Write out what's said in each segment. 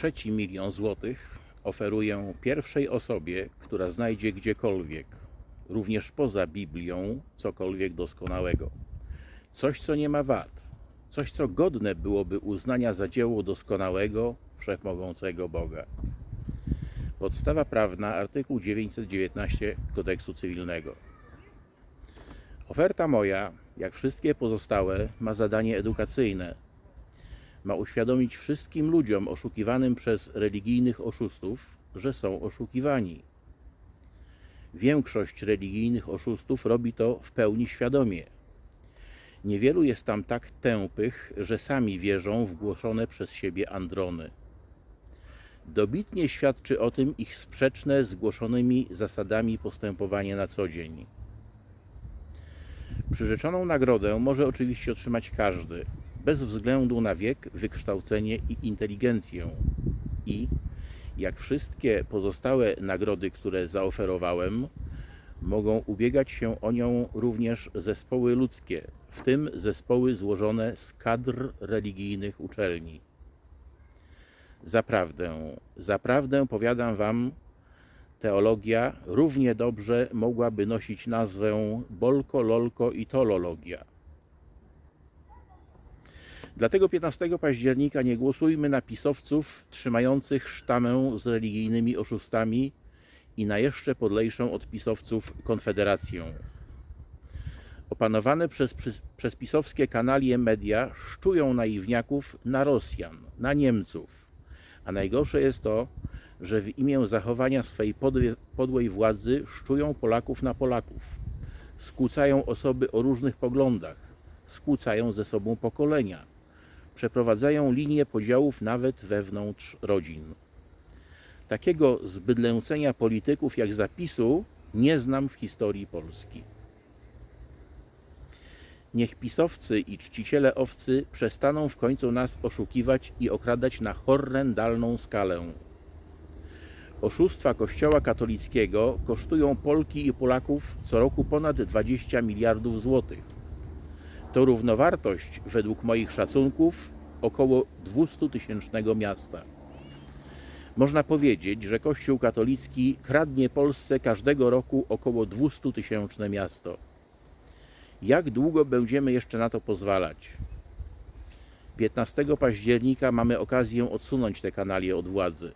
trzeci milion złotych oferuję pierwszej osobie, która znajdzie gdziekolwiek, również poza Biblią, cokolwiek doskonałego. Coś, co nie ma wad, coś, co godne byłoby uznania za dzieło doskonałego, wszechmogącego Boga. Podstawa prawna, artykuł 919 Kodeksu Cywilnego. Oferta moja, jak wszystkie pozostałe, ma zadanie edukacyjne. Ma uświadomić wszystkim ludziom oszukiwanym przez religijnych oszustów, że są oszukiwani. Większość religijnych oszustów robi to w pełni świadomie. Niewielu jest tam tak tępych, że sami wierzą w głoszone przez siebie androny. Dobitnie świadczy o tym ich sprzeczne z głoszonymi zasadami postępowanie na co dzień. Przyrzeczoną nagrodę może oczywiście otrzymać każdy, bez względu na wiek, wykształcenie i inteligencję. I, jak wszystkie pozostałe nagrody, które zaoferowałem, mogą ubiegać się o nią również zespoły ludzkie, w tym zespoły złożone z kadr religijnych uczelni. Zaprawdę, zaprawdę powiadam wam, teologia równie dobrze mogłaby nosić nazwę bolko, lolko i tolologia. Dlatego 15 października nie głosujmy na pisowców trzymających sztamę z religijnymi oszustami i na jeszcze podlejszą od pisowców konfederację. Opanowane przez, przez, pisowskie kanalie media szczują naiwniaków na Rosjan, na Niemców. A najgorsze jest to, że w imię zachowania swej podłej władzy szczują Polaków na Polaków. Skłócają osoby o różnych poglądach, skłócają ze sobą pokolenia, przeprowadzają linię podziałów nawet wewnątrz rodzin. Takiego zbydlęcenia polityków jak zapisu nie znam w historii Polski. Niech pisowcy i czciciele owcy przestaną w końcu nas oszukiwać i okradać na horrendalną skalę. Oszustwa Kościoła katolickiego kosztują Polki i Polaków co roku ponad 20 miliardów złotych. To równowartość, według moich szacunków, około 200 tysięcznego miasta. Można powiedzieć, że Kościół katolicki kradnie Polsce każdego roku około 200 tysięczne miasto. Jak długo będziemy jeszcze na to pozwalać? 15 października mamy okazję odsunąć te kanalie od władzy.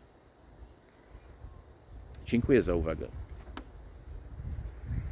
Dziękuję za uwagę.